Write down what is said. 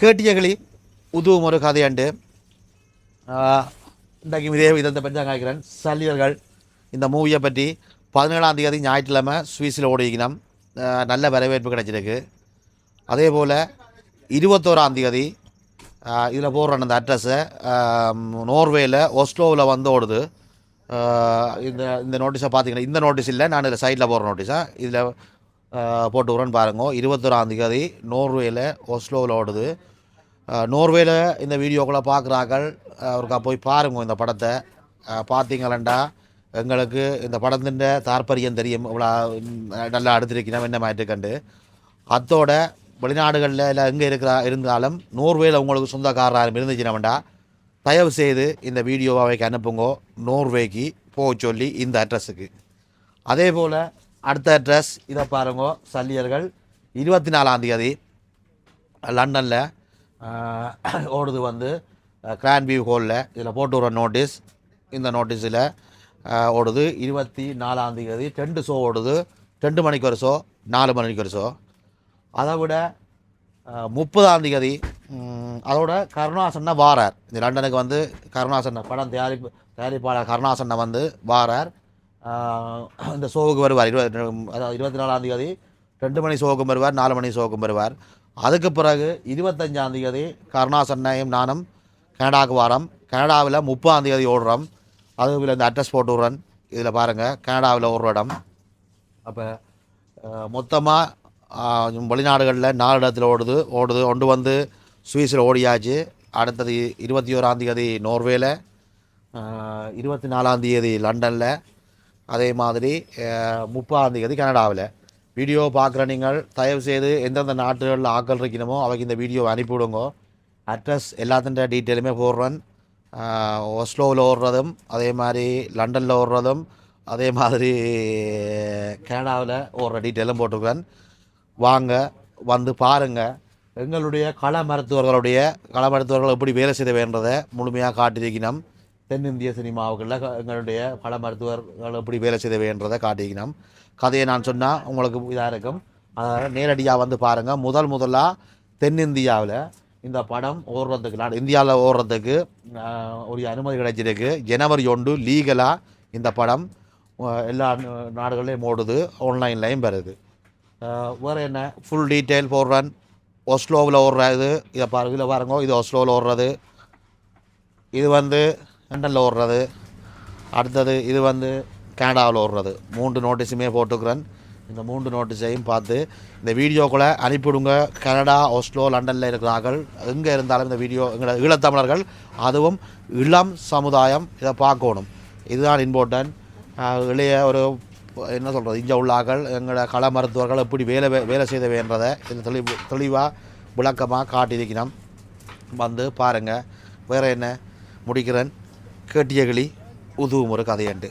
கேட்டியகளி உதுவும் ஒரு கதையாண்டு. இன்றைக்கு இதே விதத்தை பற்றி தான் காய்க்கிறேன் சல்லியர்கள் இந்த மூவியை பற்றி பதினேழாம் தேதி ஞாயிற்றுக்கிழமை சுவிஸில் ஓடிக்கணும் நல்ல வரவேற்பு கிடைச்சிருக்கு. அதே போல் இருபத்தோராம் தேதி இதில் போடுற அந்த அட்ரஸை நோர்வேயில் ஒஸ்லோவில் வந்து ஓடுது. இந்த இந்த நோட்டீஸை பார்த்தீங்கன்னா இந்த நோட்டீஸ் இல்லை நான் இதில் சைட்டில் போடுற நோட்டீஸாக இதில் போட்டு விட்றேன்னு பாருங்க. இருபத்தொராம் தேதி நோர்வேயில் ஒஸ்லோவில் ஓடுது. நோர்வேயில் இந்த வீடியோக்களை பார்க்குறாக்கள் அவருக்கா போய் பாருங்க இந்த படத்தை. பார்த்தீங்களண்டா எங்களுக்கு இந்த படத்தின் தாற்பரியம் தெரியும். இவ்வளோ நல்லா அடுத்திருக்கணும் என்ன மாதிரி கண்டு அத்தோட வெளிநாடுகளில் இல்லை எங்கே இருக்கிறா இருந்தாலும் நோர்வேயில் உங்களுக்கு சொந்தக்காரராக இருந்துச்சுன்னா தயவு செய்து இந்த வீடியோவை அனுப்புங்கோ அனுப்புங்க. நோர்வேக்கு போக சொல்லி இந்த அட்ரஸுக்கு அதே போல் அடுத்த அட்ரஸ் இதை பாருங்க சல்லியர்கள். இருபத்தி நாலாம் தேதி லண்டனில் ஓடுது வந்து கிராண்ட் வியூ ஹோலில் இதில் போட்டு வர நோட்டீஸ் இந்த நோட்டீஸில் ஓடுது. இருபத்தி நாலாம் தேதி ரெண்டு ஷோ ஓடுது. ரெண்டு மணிக்கு ஒரு ஷோ நாலு மணிக்கு ஒரு ஷோ அதை விட முப்பதாம் தேதி அதோட கருணாசன்ன வாரார். இந்த லண்டனுக்கு வந்து கருணாசன்ன படம் தயாரிப்பு தயாரிப்பாளர் கருணாசன்ன வந்து வாரார். இந்த ஷோவுக்கு வருவார். இருபது அதாவது இருபத்தி நாலாம் தேதி ரெண்டு மணி சோகம் வருவார் நாலு மணி சோகம் வருவார் அதுக்கு பிறகு இருபத்தஞ்சாம் தேதி கருணாசன்னையும் நானும் கனடாவுக்கு வரோம். கனடாவில் முப்பதாம் தேதி ஓடுறோம். அதுவில் இந்த அட்ரஸ் போட்டு விடுறேன். இதில் பாருங்கள் கனடாவில் ஒரு இடம். அப்போ மொத்தமாக வெளிநாடுகளில் நாலு இடத்துல ஓடுது. ஓடுது ஒன்று வந்து சுவிஸில் ஓடியாச்சு. அடுத்தது இருபத்தி ஓராந்தேதி நோர்வேல இருபத்தி நாலாம் தேதி லண்டனில். அதே மாதிரி முப்பதாம் தேதி கனடாவில். வீடியோ பார்க்குற நீங்கள் தயவு செய்து எந்தெந்த நாட்டுகளில் ஆக்கள் இருக்கணுமோ அவைக்கு இந்த வீடியோவை அனுப்பிவிடுங்க. அட்ரஸ் எல்லாத்தின் டீட்டெயிலுமே போடுறேன். ஒஸ்லோவில் ஓடுறதும் அதே மாதிரி லண்டனில் ஓடுறதும் அதே மாதிரி கனடாவில் ஓடுற டீட்டெயிலும் போட்டிருக்கேன் வாங்க வந்து பாருங்கள் எங்களுடைய கள மருத்துவர்களுடைய கள மருத்துவர்கள் எப்படி வேலை செய்ய வேண்டதை முழுமையாக காட்டியிருக்கணும் தென்னிந்திய சினிமாவுகளில் எங்களுடைய பல மருத்துவர்கள் எப்படி வேலை செய்ய என்றதை காட்டியிருக்கணும் கதையை நான் சொன்னால் உங்களுக்கு இதாக இருக்கும். அதனால் நேரடியாக வந்து பாருங்கள் முதல் முதலாக தென்னிந்தியாவில் இந்த படம் ஓடுறதுக்கு நான் இந்தியாவில் ஓடுறதுக்கு ஒரு அனுமதி கிடைச்சிருக்கு. ஜனவரி ஒன்று லீகலாக இந்த படம் எல்லா நாடுகள்லையும் ஓடுது ஆன்லைன்லையும் வருது. வேறு என்ன? ஃபுல் டீட்டெயில் போடுறேன். ஒஸ்லோவில் ஓடுறது இதை பாருங்க இதில் பாருங்க இது ஒஸ்லோவில் ஓடுறது. இது வந்து லண்டனில் ஓடுறது. அடுத்தது இது வந்து கனடாவில் ஓடுறது. மூன்று நோட்டீஸுமே போட்டுக்கிறேன் இந்த மூன்று நோட்டீஸையும் பார்த்து இந்த வீடியோக்குள்ளே அனுப்பிவிடுங்க. கனடா ஒஸ்லோ லண்டனில் இருக்கிறார்கள். எங்கே இருந்தாலும் இந்த வீடியோ எங்களோட ஈழத்தமிழர்கள் அதுவும் இளம் சமுதாயம் இதை பார்க்கணும். இதுதான் இம்பார்ட்டன்ட் இளைய ஒரு என்ன சொல்கிறது இங்கே உள்ளாக்கள் எங்களோட கள மருத்துவர்கள் எப்படி வேலை வே- வேலை செய்த வேண்டதை இந்த தெளிவு தெளிவாக விளக்கமாக காட்டியிருக்கணும். வந்து பாருங்கள் வேறு என்ன முடிக்கிறேன். கேட்டியகளி உதுவும் ஒரு கதையண்டு.